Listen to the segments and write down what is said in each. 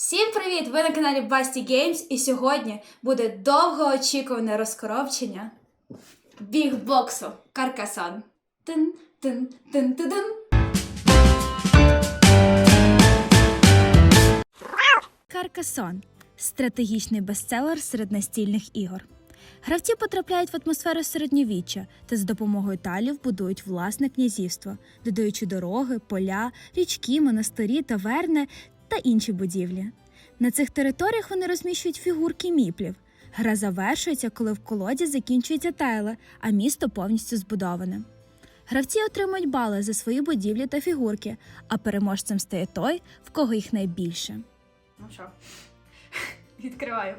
Всім привіт! Ви на каналі Basti Games і сьогодні буде довгоочікуване розкоробчення бігбоксу Каркасан. Тин, тин, тин, тин, тин. Каркасон стратегічний бестселер серед настільних ігор. Гравці потрапляють в атмосферу середньовіччя та з допомогою талів будують власне князівство, додаючи дороги, поля, річки, монастирі, таверни та інші будівлі. На цих територіях вони розміщують фігурки міплів. Гра завершується, коли в колоді закінчується тайли, а місто повністю збудоване. Гравці отримують бали за свої будівлі та фігурки, а переможцем стає той, в кого їх найбільше. Ну що, відкриваю.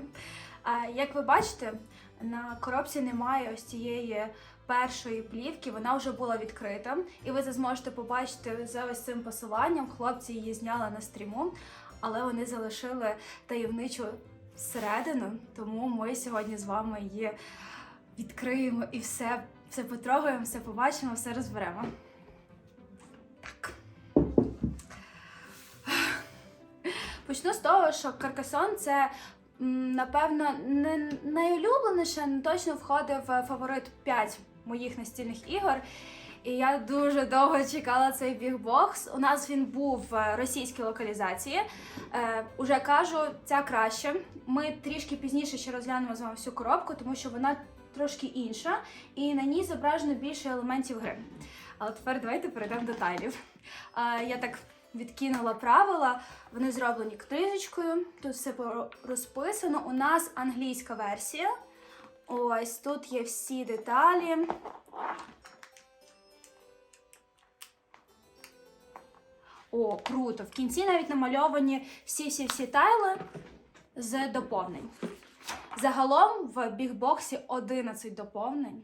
Як ви бачите, на коробці немає ось цієї першої плівки, вона вже була відкрита, і ви це зможете побачити за ось цим посиланням. Хлопці її зняли на стріму, але вони залишили таємничу всередину, тому ми сьогодні з вами її відкриємо і все, все потрогаємо, все побачимо, все розберемо. Так. Почну з того, що Каркасон це напевно не найулюбленіше, точно входив в фаворит 5 моїх настільних ігор. І я дуже довго чекала цей бігбокс. У нас він був в російській локалізації. Е, уже кажу, ця краще. Ми трішки пізніше ще розглянемо з вами всю коробку, тому що вона трошки інша, і на ній зображено більше елементів гри. Але тепер давайте перейдемо до тайлів. Е, я так відкинула правила. Вони зроблені книжечкою. Тут все розписано. У нас англійська версія. Ось тут є всі деталі. О, круто! В кінці навіть намальовані всі-всі-всі тайли з доповнень. Загалом в бігбоксі 11 доповнень.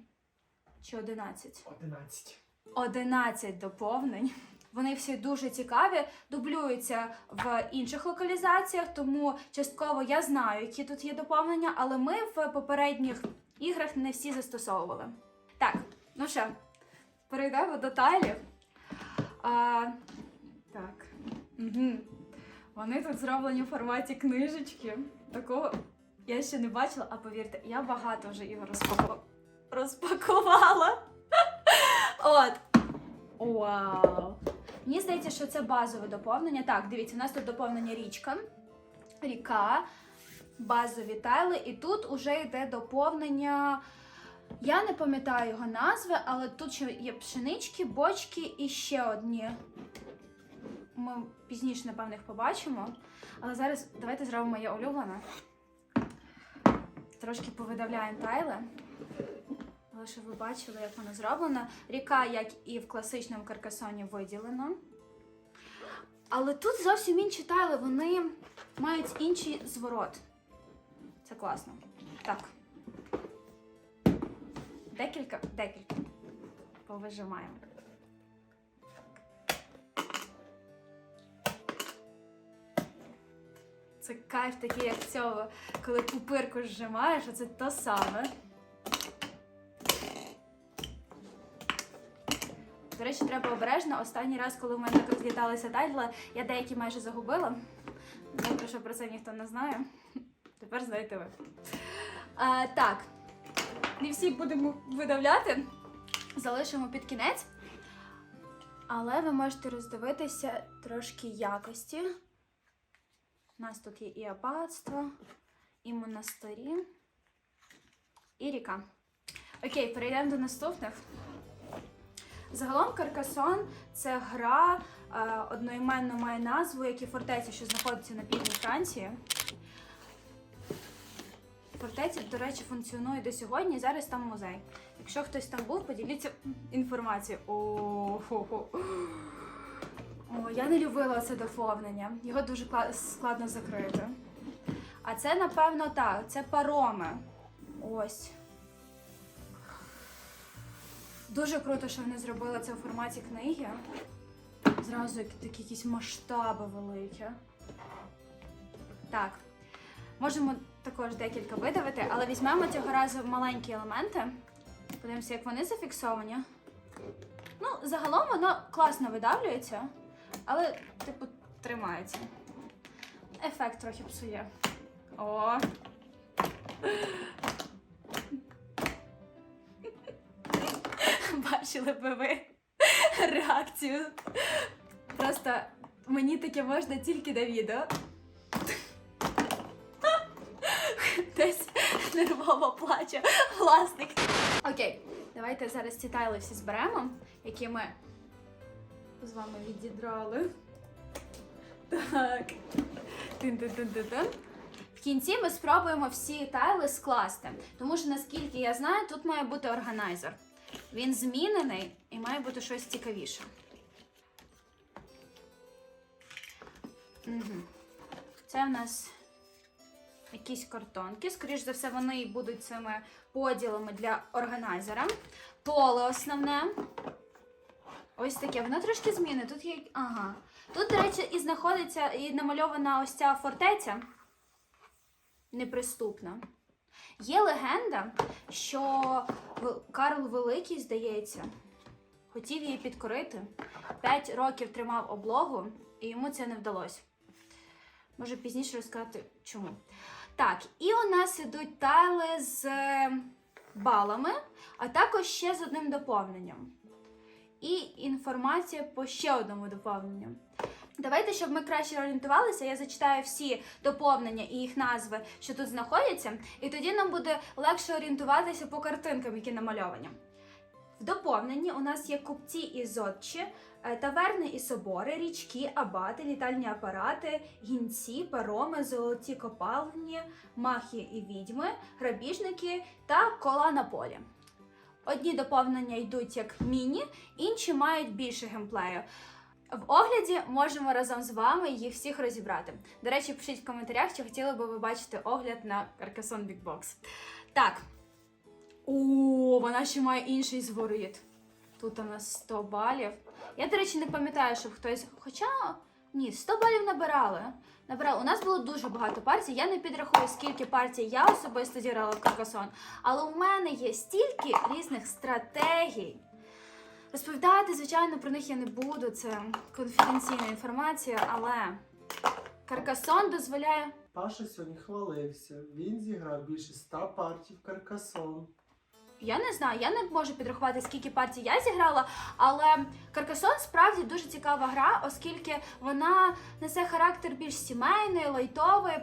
Чи 11? 11. 11 доповнень. Вони всі дуже цікаві, дублюються в інших локалізаціях, тому частково я знаю, які тут є доповнення, але ми в попередніх іграх не всі застосовували. Так, ну що, перейдемо до тайлів. А, так. Угу. Вони тут зроблені в форматі книжечки. Такого я ще не бачила, а повірте, я багато вже ігор розпаку- розпакувала. От. Вау! Мені здається, що це базове доповнення. Так, дивіться, у нас тут доповнення річка, ріка, базові тайли, і тут уже йде доповнення. Я не пам'ятаю його назви, але тут ще є пшенички, бочки і ще одні. Ми пізніше, напевно, їх побачимо. Але зараз давайте зробимо моє улюблене. Трошки повидавляємо тайли. Але щоб ви бачили, як воно зроблено. Ріка, як і в класичному каркасоні, виділена. Але тут зовсім інші тайли, вони мають інший зворот. Це класно. Так. Декілька, декілька. Повижимаємо. Це кайф такий, як цього, коли пупирку зжимаєш, оце то саме. Речі, треба обережно. Останній раз, коли в мене так розліталися тайли, я деякі майже загубила. Добре, що про це ніхто не знає. Тепер знаєте ви. А, так, не всі будемо видавляти. Залишимо під кінець. Але ви можете роздивитися трошки якості. У нас тут є і аббатство, і монастирі, і ріка. Окей, перейдемо до наступних. Загалом Каркасон це гра е, одноіменна має назву, як і фортеця, що знаходиться на півдні Франції. Фортеця, до речі, функціонує до сьогодні. Зараз там музей. Якщо хтось там був, поділіться інформацією. О, хо-хо. О, я не любила це доповнення. Його дуже складно закрити. А це, напевно, так, це пароми. Ось. Дуже круто, що вони зробили це у форматі книги. Зразу такі якісь масштаби великі. Так. Можемо також декілька видавити, але візьмемо цього разу маленькі елементи. Подивимося, як вони зафіксовані. Ну, загалом воно класно видавлюється, але, типу, тримається. ефект трохи псує. О. Бачили би ви реакцію. Просто мені таке можна тільки на відео. Десь нервово плаче власник. Окей, давайте зараз ці тайли всі зберемо, які ми з вами відідрали. Так. Тин-тин-тин-тин-тин. В кінці ми спробуємо всі тайли скласти, тому що наскільки я знаю, тут має бути органайзер. Він змінений і має бути щось цікавіше. Це в нас якісь картонки. Скоріш за все, вони будуть цими поділами для органайзера. Поле основне. Ось таке. Воно трошки змінне. Тут є. Ага. Тут, до речі, і знаходиться і намальована ось ця фортеця. Неприступна. Є легенда, що Карл Великий, здається, хотів її підкорити. П'ять років тримав облогу, і йому це не вдалося. Може пізніше розказати чому. Так, і у нас ідуть тайли з е, балами, а також ще з одним доповненням. І інформація по ще одному доповненню. Давайте, щоб ми краще орієнтувалися, я зачитаю всі доповнення і їх назви, що тут знаходяться, і тоді нам буде легше орієнтуватися по картинкам, які намальовані. В доповненні у нас є купці і зодчі, е, таверни і собори, річки, абати, літальні апарати, гінці, пароми, золоті копалні, махи і відьми, грабіжники та кола на полі. Одні доповнення йдуть як міні, інші мають більше геймплею. В огляді можемо разом з вами їх всіх розібрати. До речі, пишіть в коментарях, чи хотіли би ви бачити огляд на Carcassonne Big Box. Так. О, вона ще має інший зворит. Тут у нас 100 балів. Я, до речі, не пам'ятаю, щоб хтось. Хоча ні, 100 балів набирали. Набирали. У нас було дуже багато партій. Я не підрахую, скільки партій я особисто зіграла в Carcassonne, але у мене є стільки різних стратегій. Розповідати, звичайно, про них я не буду, це конфіденційна інформація, але Каркасон дозволяє. Паша сьогодні хвалився. Він зіграв більше 100 партій в Каркасон. Я не знаю, я не можу підрахувати, скільки партій я зіграла, але Каркасон справді дуже цікава гра, оскільки вона несе характер більш сімейний, лайтовий.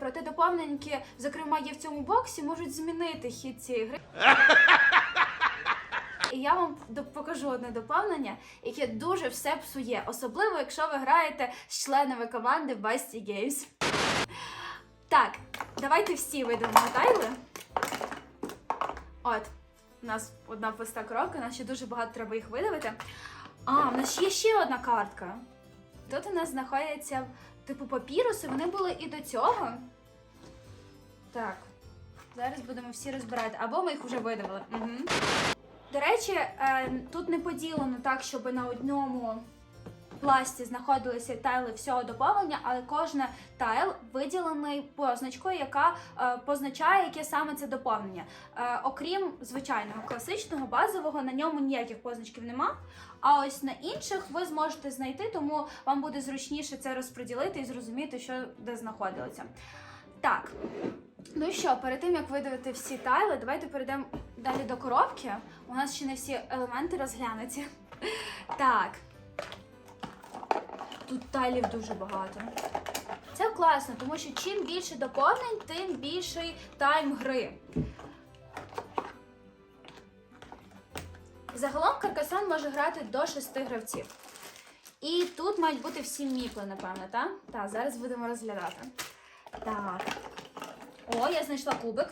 Проте доповненьки, зокрема, є в цьому боксі, можуть змінити хід цієї гри. І я вам покажу одне доповнення, яке дуже все псує, особливо якщо ви граєте з членами команди Basti Games. Так, давайте всі видавимо тайли. От, у нас одна пуста коробка, нас ще дуже багато треба їх видавити. А, в нас є ще одна картка. Тут у нас знаходяться типу папіруси, вони були і до цього. Так, зараз будемо всі розбирати. Або ми їх вже видавили. Угу. До речі, е, тут не поділено так, щоб на одному пласті знаходилися тайли всього доповнення, але кожен тайл виділений позначкою, яка е, позначає, яке саме це доповнення. Е, окрім звичайного класичного базового, на ньому ніяких позначків нема. А ось на інших ви зможете знайти, тому вам буде зручніше це розподілити і зрозуміти, що де знаходилося. Так. Ну що, перед тим як видавити всі тайли, давайте перейдемо далі до коробки. У нас ще не всі елементи розглянуті. Так. Тут тайлів дуже багато. Це класно, тому що чим більше доповнень, тим більший тайм гри. Загалом Каркасон може грати до 6 гравців. І тут мають бути всі міпли, напевно, так? Так, зараз будемо розглядати. Так. О, я знайшла кубик.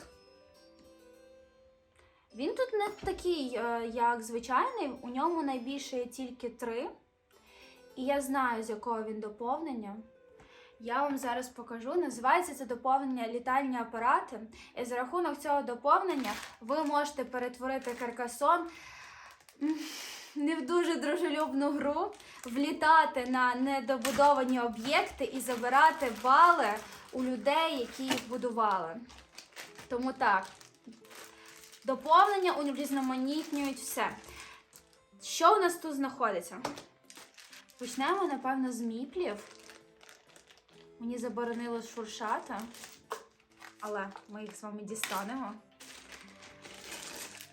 Він тут не такий, е, як звичайний, у ньому найбільше є тільки три. І я знаю, з якого він доповнення. Я вам зараз покажу. Називається це доповнення літальні апарати. І за рахунок цього доповнення ви можете перетворити каркасон не в дуже дружелюбну гру, влітати на недобудовані об'єкти і забирати бали у людей, які їх будували. Тому так. Доповнення урізноманітнюють все. Що у нас тут знаходиться? Почнемо, напевно, з міплів. Мені заборонило шуршати, але ми їх з вами дістанемо.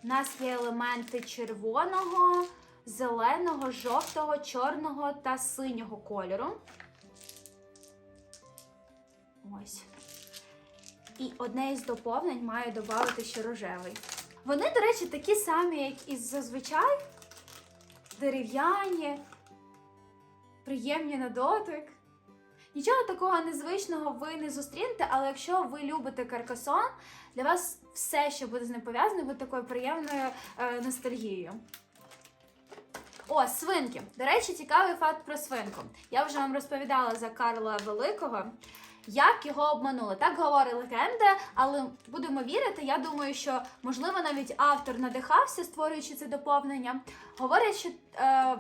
У нас є елементи червоного, зеленого, жовтого, чорного та синього кольору. Ось. І одне із доповнень має додати ще рожевий. Вони, до речі, такі самі, як і зазвичай. Дерев'яні, приємні на дотик. Нічого такого незвичного ви не зустрінете, але якщо ви любите каркасон, для вас все, що буде з ним пов'язане, буде такою приємною е, ностальгією. О, свинки. До речі, цікавий факт про свинку. Я вже вам розповідала за Карла Великого. Як його обманули? Так говорить легенда, але будемо вірити. Я думаю, що можливо навіть автор надихався, створюючи це доповнення. Говорять, що е,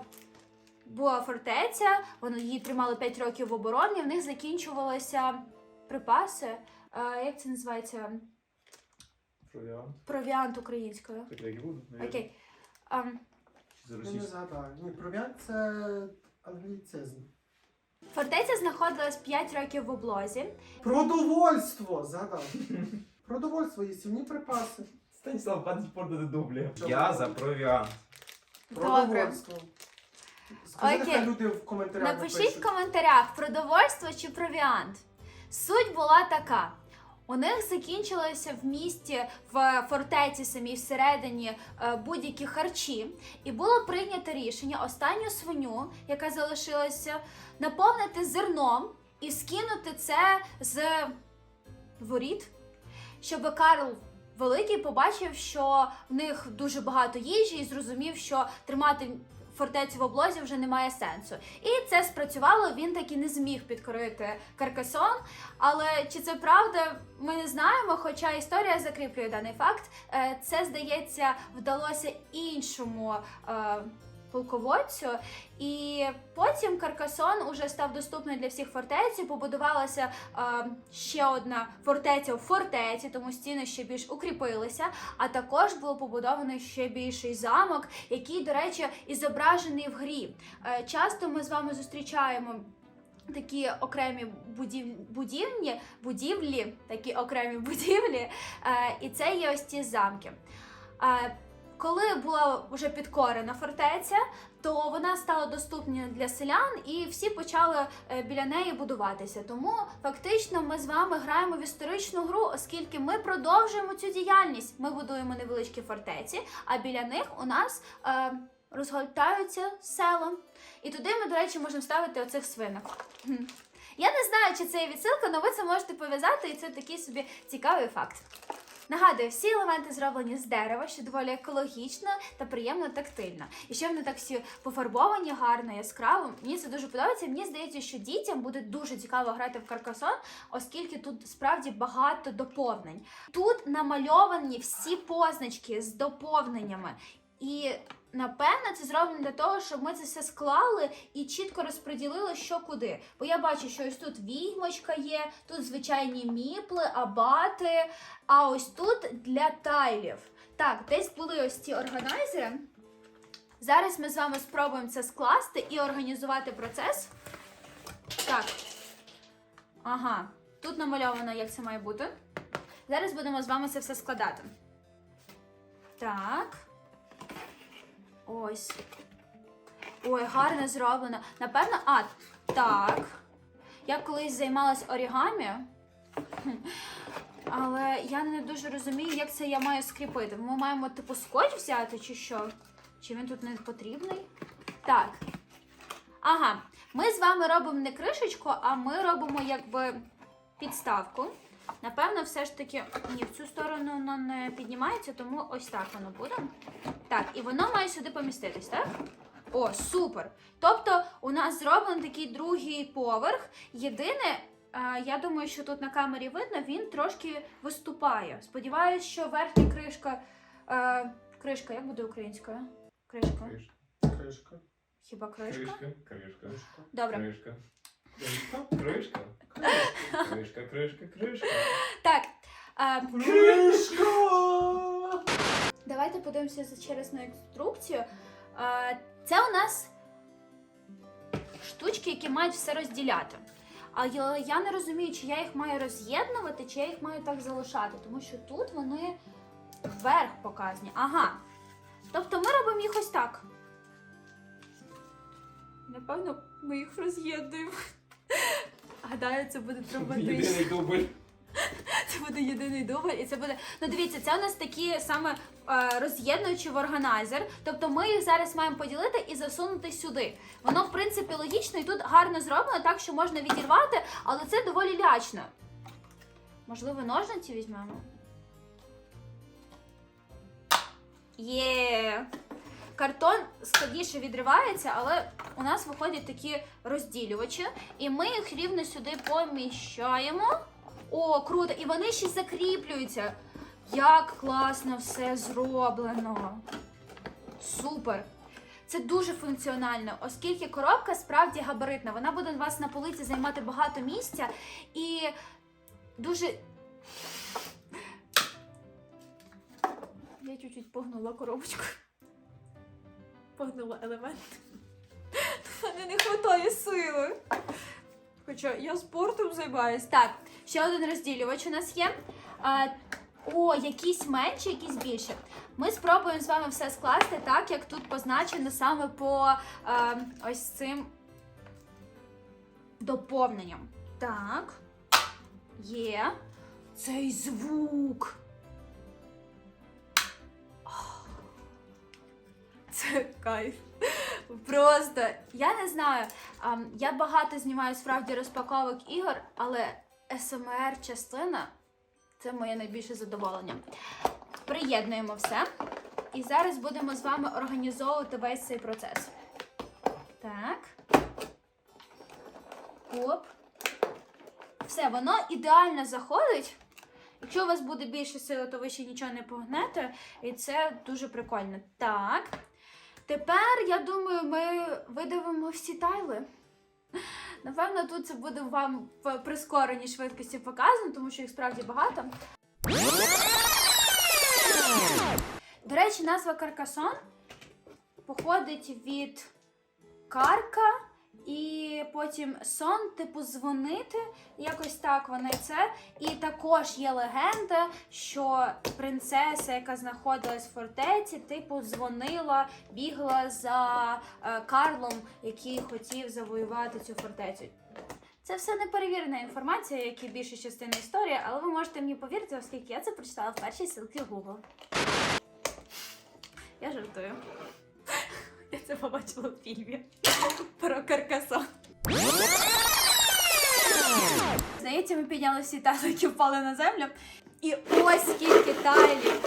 була фортеця, вони її тримали 5 років в обороні, в них закінчувалися припаси. Е, як це називається? Провіант. Провіант українською. Так як і навіть. Окей. Ем, Чи за не російською? згадаю. Ні, провіант це англіцизм. Фортеця знаходилась 5 років в облозі. Продовольство! Згадав. Продовольство, їстівні припаси. Станіслав, пан спорт до дублі. Я за провіант. Добре. Продовольство. Скажи, Окей. нехай люди в коментарях Напишіть в напишуть. коментарях, продовольство чи провіант. Суть була така. У них закінчилося в місті в фортеці самій всередині е, будь-які харчі, і було прийнято рішення останню свиню, яка залишилася, наповнити зерном і скинути це з воріт, щоб Карл Великий побачив, що в них дуже багато їжі, і зрозумів, що тримати фортецю в облозі вже немає сенсу. І це спрацювало. Він таки не зміг підкорити Каркасон. Але чи це правда, ми не знаємо. Хоча історія закріплює даний факт. Е, Це здається вдалося іншому. Е, Полководцю, і потім Каркасон уже став доступний для всіх фортець. Побудувалася е, ще одна фортеця в фортеці, тому стіни ще більш укріпилися. А також був побудований ще більший замок, який, до речі, і зображений в грі. Е, часто ми з вами зустрічаємо. Такі окремі будів... будівні, будівлі, такі окремі будівлі, е, і це є ось ці замки. Коли була вже підкорена фортеця, то вона стала доступна для селян, і всі почали е, біля неї будуватися. Тому фактично ми з вами граємо в історичну гру, оскільки ми продовжуємо цю діяльність. Ми будуємо невеличкі фортеці, а біля них у нас е, розгортаються села. І туди ми, до речі, можемо ставити оцих свинок. Я не знаю, чи це є відсилка, але ви це можете пов'язати, і це такий собі цікавий факт. Нагадую, всі елементи зроблені з дерева, що доволі екологічно та приємно тактильно. І ще вони так всі пофарбовані гарно, яскраво. Мені це дуже подобається. Мені здається, що дітям буде дуже цікаво грати в каркасон, оскільки тут справді багато доповнень. Тут намальовані всі позначки з доповненнями. І напевно це зроблено для того, щоб ми це все склали і чітко розподілили, що куди. Бо я бачу, що ось тут відьмочка є, тут звичайні міпли, абати, а ось тут для тайлів. Так, десь були ось ці органайзери. Зараз ми з вами спробуємо це скласти і організувати процес. Так. Ага, тут намальовано, як це має бути. Зараз будемо з вами це все складати. Так. Ось. Ой, гарно зроблено. Напевно, а, так. Я колись займалась орігамі. Але я не дуже розумію, як це я маю скріпити. Ми маємо, типу, скотч взяти, чи що? Чи він тут не потрібний? Так. Ага, ми з вами робимо не кришечку, а ми робимо якби підставку. Напевно, все ж таки, ні, в цю сторону воно не піднімається, тому ось так воно буде. Так, і воно має сюди поміститись, так? О, супер! Тобто у нас зроблений такий другий поверх. Єдине, е, я думаю, що тут на камері видно, він трошки виступає. Сподіваюсь, що верхня кришка. Е, кришка, як буде українською? Кришка. Кришка. Хіба кришка? Кришка. Кришка. Кришка. Добре. Кришка. Кришка. Кришка. Кришка. Кришка. Так. Е, Кришка! Давайте подивимося за- через на інструкцію. Е, Це у нас штучки, які мають все розділяти. Але я не розумію, чи я їх маю роз'єднувати, чи я їх маю так залишати, тому що тут вони вверх показані. Ага. Тобто ми робимо їх ось так. Напевно, ми їх роз'єднуємо. Гадаю, це буде травматично. Єдиний дубль. Це буде єдиний дубль, і це буде. Ну дивіться, це у нас такі саме е, роз'єднуючі в органайзер. Тобто ми їх зараз маємо поділити і засунути сюди. Воно, в принципі, логічно і тут гарно зроблено, так що можна відірвати, але це доволі лячно. Можливо, ножниці візьмемо? Є. Картон складніше відривається, але у нас виходять такі розділювачі, і ми їх рівно сюди поміщаємо. О, круто! І вони ще закріплюються. Як класно все зроблено. Супер! Це дуже функціонально, оскільки коробка справді габаритна. Вона буде у вас на полиці займати багато місця і дуже. Я чуть-чуть погнула коробочку. Погнула елемент. Мене не вистачає сили. Хоча я спортом займаюсь. Так, ще один розділювач у нас є. А, о, якісь менші, якісь більше. Ми спробуємо з вами все скласти так, як тут позначено саме по е, ось цим доповненням. Так. Є. Цей звук. Це кайф. Просто я не знаю. Я багато знімаю справді розпаковок ігор, але СМР частина це моє найбільше задоволення. Приєднуємо все. І зараз будемо з вами організовувати весь цей процес. Так. Оп. Все, воно ідеально заходить. Якщо у вас буде більше сили, то ви ще нічого не погнете. І це дуже прикольно. Так. Тепер, я думаю, ми видавимо всі тайли. Напевно, тут це буде вам в прискореній швидкості показано, тому що їх справді багато. До речі, назва Каркасон походить від карка і потім сон, типу дзвонити. Якось так воно і це. І також є легенда, що принцеса, яка знаходилась в фортеці, типу дзвонила, бігла за е, Карлом, який хотів завоювати цю фортецю. Це все неперевірена інформація, як і більша частина історії, але ви можете мені повірити, оскільки я це прочитала в першій ссылці Google. Я жартую. Я це побачила в фільмі про Каркасон. Здається, ми підняли всі тайли, які впали на землю. І ось скільки тайлів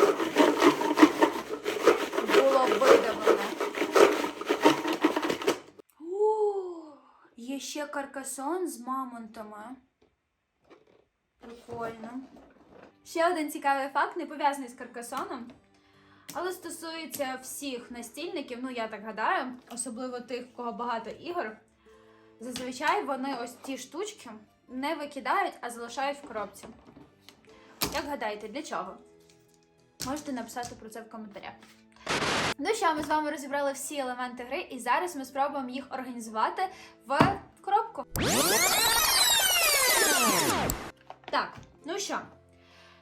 було видавано. О, Є ще каркасон з мамонтами. Прикольно. Ще один цікавий факт, не пов'язаний з каркасоном. Але стосується всіх настільників, ну я так гадаю, особливо тих, в кого багато ігор. Зазвичай вони ось ці штучки не викидають, а залишають в коробці. Як гадаєте, для чого? Можете написати про це в коментарях. Ну що, ми з вами розібрали всі елементи гри, і зараз ми спробуємо їх організувати в коробку. Так, ну що,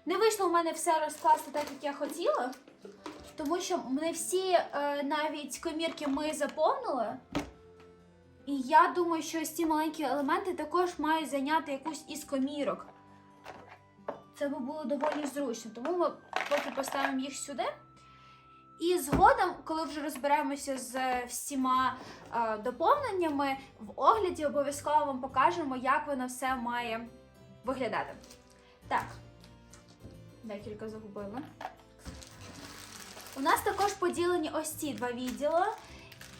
не вийшло у мене все розкласти так, як я хотіла. Тому що не всі е, навіть комірки ми заповнили. І я думаю, що ці маленькі елементи також мають зайняти якусь із комірок. Це би було доволі зручно. Тому ми поки поставимо їх сюди. І згодом, коли вже розберемося з всіма е, доповненнями, в огляді обов'язково вам покажемо, як воно все має виглядати. Так, декілька загубила. У нас також поділені ось ці два відділи.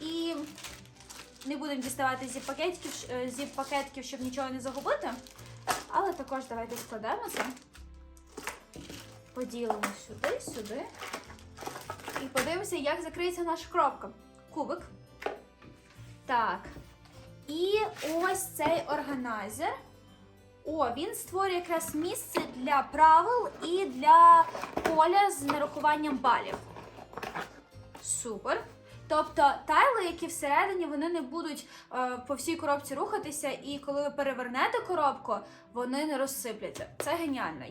І не будемо діставати зі пакетків, е, зі пакетків, щоб нічого не загубити. Але також давайте складемо це. Поділимо сюди, сюди. І подивимося, як закриється наша коробка. Кубик. Так. І ось цей органайзер. О, він створює якраз місце для правил і для поля з нарахуванням балів. Супер. Тобто тайли, які всередині, вони не будуть е, по всій коробці рухатися, і коли ви перевернете коробку, вони не розсипляться. Це геніально.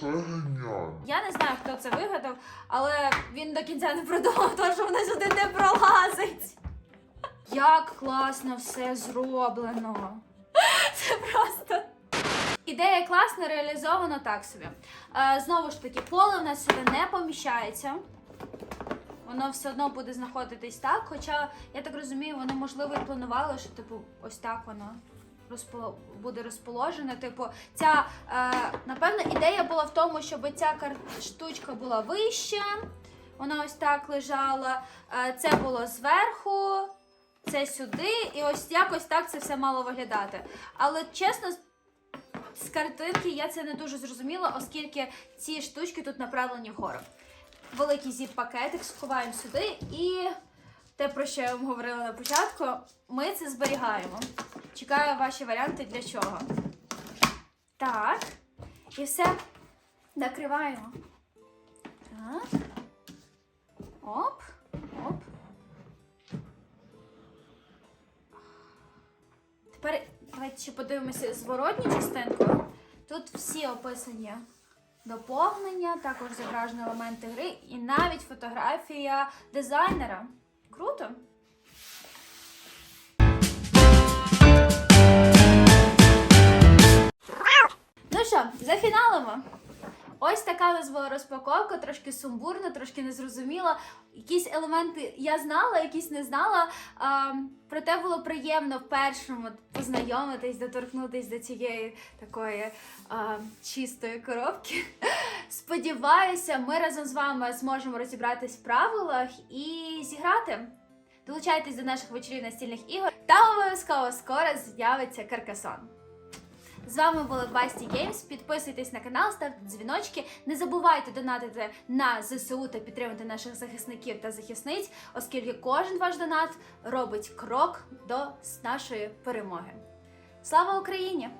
Це геніально. Я не знаю, хто це вигадав, але він до кінця не продумав, тому що воно сюди не пролазить. Як класно все зроблено. Це просто. Ідея класна, реалізована так собі. Е, знову ж таки, поле в нас сюди не поміщається. Воно все одно буде знаходитись так. Хоча, я так розумію, вони, можливо, і планували, що, типу, ось так воно розполо... буде розположене. Типу, ця, е, напевно, ідея була в тому, щоб ця кар- штучка була вища. Вона ось так лежала. Е, це було зверху, це сюди, і ось якось так це все мало виглядати. Але чесно, з картинки я це не дуже зрозуміла, оскільки ці штучки тут направлені вгору. Великий зіп-пакетик сховаємо сюди і те, про що я вам говорила на початку, ми це зберігаємо. Чекаю ваші варіанти для чого. Так. І все. Накриваємо. Так. Оп. Оп. Тепер давайте ще подивимося зворотню частинку. Тут всі описані доповнення, також зображені елементи гри і навіть фотографія дизайнера. Круто! Ну що, зафіналимо. Ось така у нас була розпаковка, трошки сумбурна, трошки незрозуміла. Якісь елементи я знала, якісь не знала. А, проте було приємно в першому познайомитись, доторкнутись до цієї такої а, чистої коробки. Сподіваюся, ми разом з вами зможемо розібратись в правилах і зіграти. Долучайтесь до наших вечорів настільних ігор. Та обов'язково скоро з'явиться Каркасон. З вами були Басті Геймс. Підписуйтесь на канал, ставте дзвіночки. Не забувайте донатити на ЗСУ та підтримати наших захисників та захисниць, оскільки кожен ваш донат робить крок до нашої перемоги. Слава Україні!